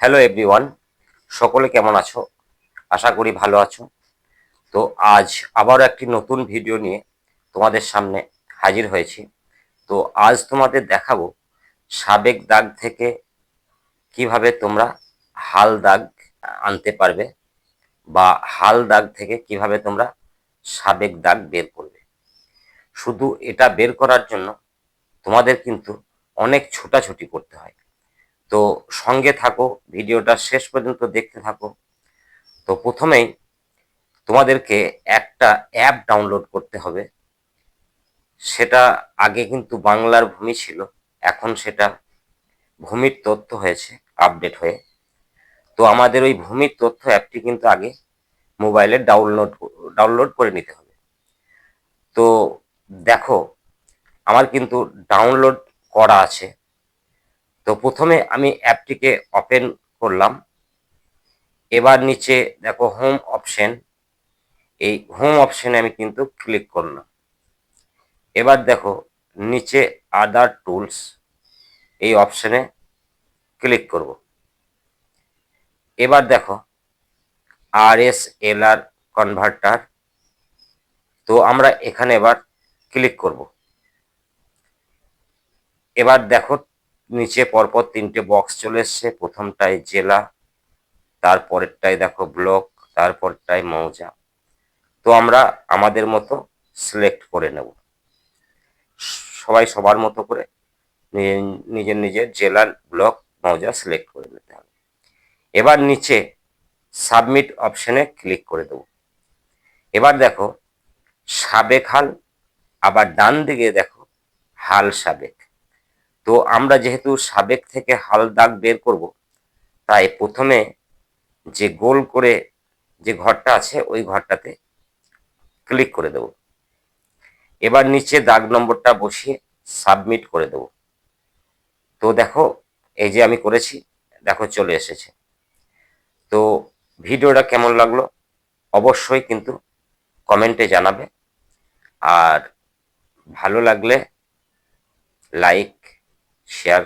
Hello everyone সকলে কেমন আছো? আশা করি ভালো আছো। তো আজ আবারও একটি নতুন ভিডিও নিয়ে তোমাদের সামনে হাজির হয়েছি। তো আজ তোমাদের দেখাবো সাবেক দাগ থেকে কীভাবে তোমরা হাল দাগ আনতে পারবে বা হাল দাগ থেকে কীভাবে তোমরা সাবেক দাগ বের করবে। শুধু এটা বের করার জন্য তোমাদের কিন্তু অনেক ছোটাছুটি করতে হয়। তো সঙ্গে থাকো, ভিডিওটা শেষ পর্যন্ত দেখতে থাকো। তো প্রথমেই তোমাদেরকে একটা অ্যাপ ডাউনলোড করতে হবে। সেটা আগে কিন্তু বাংলার ভূমি ছিল, এখন সেটা ভূমির তথ্য হয়েছে আপডেট হয়ে। তো আমাদের ওই ভূমির তথ্য অ্যাপটি কিন্তু আগে মোবাইলে ডাউনলোড ডাউনলোড করে নিতে হবে। তো দেখো, আমার কিন্তু ডাউনলোড করা আছে। তো প্রথমে আমি অ্যাপটিকে ওপেন করলাম। এবার নিচে দেখো হোম অপশন। এই হোম অপশনে আমি কিন্তু ক্লিক করলাম। এবার দেখো নিচে আদার টুলস এই অপশনে ক্লিক করব। এবার দেখো আর এস এল আর কনভার্টার। তো আমরা এখানে এবার ক্লিক করব। এবার দেখো নিচে পরপর তিনটে বক্স চলে এসছে। প্রথমটায় জেলা, তারপরেরটায় দেখো ব্লক তারপরটায় মৌজা। তো আমরা আমাদের মতো সিলেক্ট করে নেব। সবাই সবার মতো করে নিজের নিজের জেলার ব্লক মৌজা সিলেক্ট করে নিতে হবে। এবার নিচে সাবমিট অপশনে ক্লিক করে দেব। এবার দেখো সাবেক হাল, আবার ডান দিকে দেখো হাল সাবেক। তো আমরা যেহেতু সাবেক থেকে হাল দাগ বের করব, তাই প্রথমে যে গোল করে যে ঘরটা আছে, ওই ঘরটাতে ক্লিক করে দেব। এবার নিচে দাগ নম্বরটা বসিয়ে সাবমিট করে দেব। তো দেখো, এই যে আমি করেছি, দেখো চলে এসেছে। তো ভিডিওটা কেমন লাগল? অবশ্যই কিন্তু কমেন্টে জানাবে। আর ভালো লাগলে লাইক শেয়ার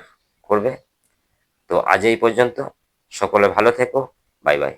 করবে। তো আজ এই পর্যন্ত সকলে ভালো থেকো বাই বাই